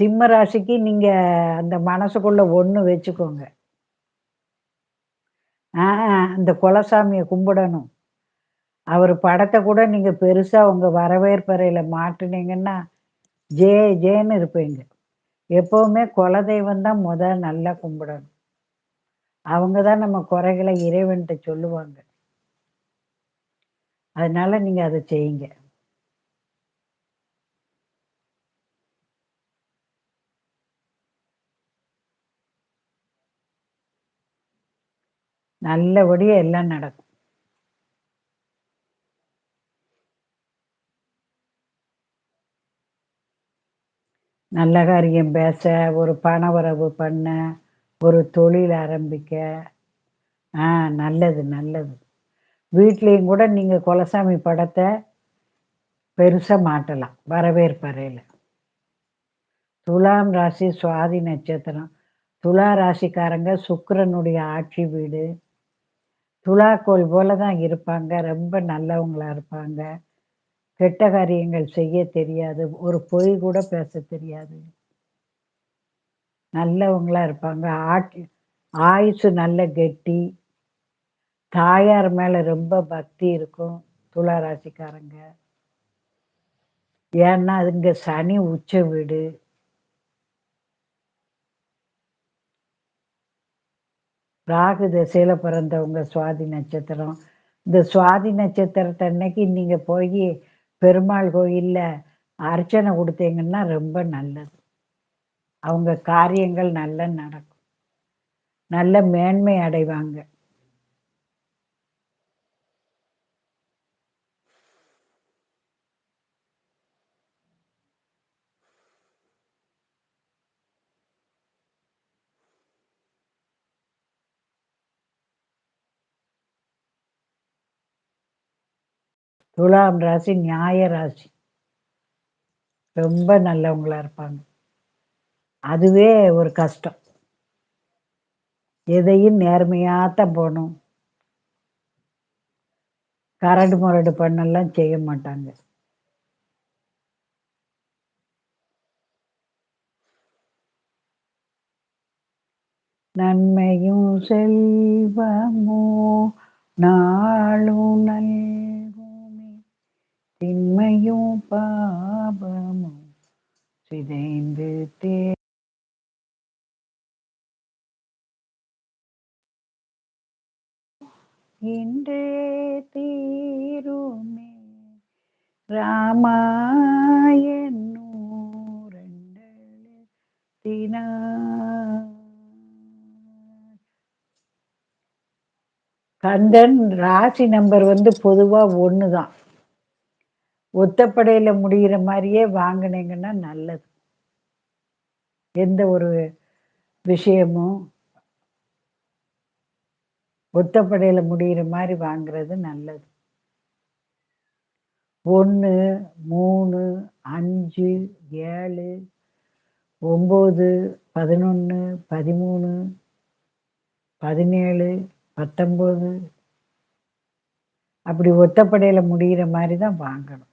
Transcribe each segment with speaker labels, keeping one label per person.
Speaker 1: சிம்ம ராசிக்கு நீங்க அந்த மனசுக்குள்ள ஒண்ணு வச்சுக்கோங்க. ஆ அந்த குலசாமியை கும்பிடணும். அவர் படத்தை கூட நீங்க பெருசா உங்க வரவேற்பறையில மாட்டினீங்கன்னா ஜே ஜேன்னு இருப்பீங்க. எப்பவுமே குலதெய்வம் தான் மொத நல்லா கும்பிடணும். அவங்க தான் நம்ம குறைகளை இறைவன்ட்ட சொல்லுவாங்க. அதனால நீங்க அதை செய்யுங்க. நல்லபடியா எல்லாம் நடக்கும். நல்ல காரியம் பேச, ஒரு பணவரவு பண்ண, ஒரு தொழில் ஆரம்பிக்க. ஆ நல்லது, நல்லது. வீட்லேயும் கூட நீங்க குலசாமி படத்தை பெருசா மாட்டலாம். வரவேற்பறையில. துலாம் ராசி சுவாதி நட்சத்திரம். துலா ராசிக்காரங்க சுக்கரனுடைய ஆட்சி வீடு. துலாக்கோல் போல தான் இருப்பாங்க. ரொம்ப நல்லவங்களா இருப்பாங்க. கெட்ட காரியங்கள் செய்ய தெரியாது. ஒரு பொய் கூட பேச தெரியாது. நல்லவங்களா இருப்பாங்க. ஆட்சி ஆயுசு நல்ல கெட்டி. தாயார் மேல ரொம்ப பக்தி இருக்கும். துளா ராசிக்காரங்க. ஏன்னா, இங்க சனி உச்ச வீடு. ராகு திசையில பிறந்தவங்க சுவாதி நட்சத்திரம். இந்த சுவாதி நட்சத்திரத்தை அன்னைக்கு நீங்க போய் பெருமாள் கோயில்ல அர்ச்சனை கொடுத்தீங்கன்னா ரொம்ப நல்லது. அவங்க காரியங்கள் நல்லா நடக்கும். நல்ல மேன்மை அடைவாங்க. துலாம் ராசி நியாய ராசி. ரொம்ப நல்லவங்களா இருப்பாங்க. அதுவே ஒரு கஷ்டம். எதையும் நேர்மையாத்தான் போகணும் கரடு முரடு பண்ணெல்லாம் செய்ய மாட்டாங்க. நன்மையும் செல்வமோ நாளும் நல்ல திண்மையும் பாபமும் சிதைந்து தே இன்றே தீருமே ராமாயணூரண்டத்தினார் கந்தன் ராசி நம்பர் வந்து பொதுவா 1 தான். ஒத்தப்படையில் முடிகிற மாதிரியே வாங்குனீங்கன்னா நல்லது. எந்த ஒரு விஷயமும் ஒத்தப்படையில் முடிகிற மாதிரி வாங்குறது நல்லது. 1, 3, 5, 7, 9, 11, 13, 17, 19 அப்படி ஒத்தப்படையில் முடிகிற மாதிரி தான் வாங்கணும்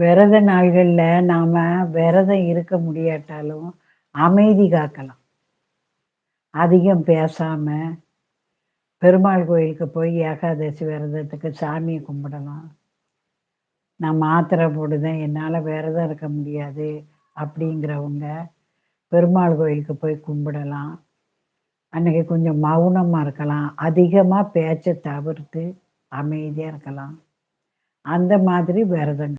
Speaker 1: விரத நாள்களில் நாம் விரதம் இருக்க முடியாட்டாலும் அமைதி காக்கலாம். அதிகம் பேசாமல் பெருமாள் கோயிலுக்கு போய் ஏகாதசி விரதத்துக்கு சாமியை கும்பிடலாம். நான் மாத்திரை போடுதேன், என்னால் விரதம் இருக்க முடியாது அப்படிங்கிறவங்க, பெருமாள் கோயிலுக்கு போய் கும்பிடலாம். அன்றைக்கி கொஞ்சம் மௌனமாக இருக்கலாம். அதிகமாக பேச்சை தவிர்த்து அமைதியாக இருக்கலாம். அந்த மாதிரி விரதம்